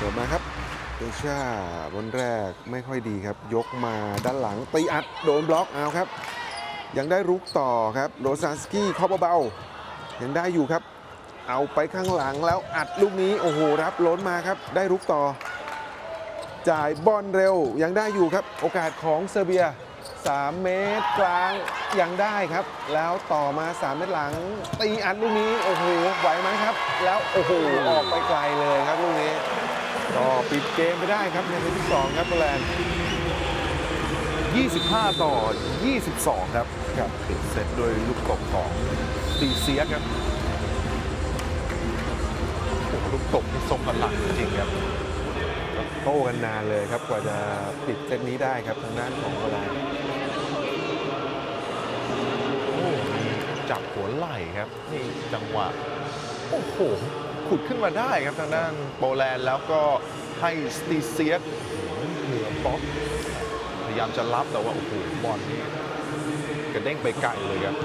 สิร์ฟมาครับเอชาบนแรกไม่ค่อยดีครับ ยกมาด้านหลังตีอัดโดนบล็อกเอาครับ ยังได้รุกต่อครับโรซานสกี้เข้าเบาๆยังได้อยู่ครับ เอาไปข้างหลังแล้วอัดลูกนี้โอ้โหรับล้นมาครับ ได้รุกต่อ จ่ายบอลเร็วยังได้อยู่ครับ โอกาสของเซอร์เบีย 3 เมตรกลางยังได้ครับ แล้วต่อมา 3 เมตรหลัง ตีอัดลูกนี้โอ้โหไหวไหมครับ แล้วโอ้โหออกไปไกลเลยครับลูกนี้ ก็ปิดเกมไปได้ครับในเซตที่2ครับโปแลนด์25 ต่อ 22 ครับครับปิดเซตโดยลูกตบของดีเซียสครับโอ้โหลูกตบนี่ทรงพลังจริงๆครับโต้กันนานเลยครับกว่าจะปิดเซตนี้ได้ครับทางด้านของโปแลนด์โอ้มีจับหัวไหล่ครับ นี่จังหวะ โอ้โห ขุดขึ้นมาได้ครับทางด้านโปแลนด์แล้วก็ให้สตีเซียสเหนือบล็อกพยายามจะรับแต่ว่าโอ้โหบอลนี่กระเด้งไปไกลเลยครับ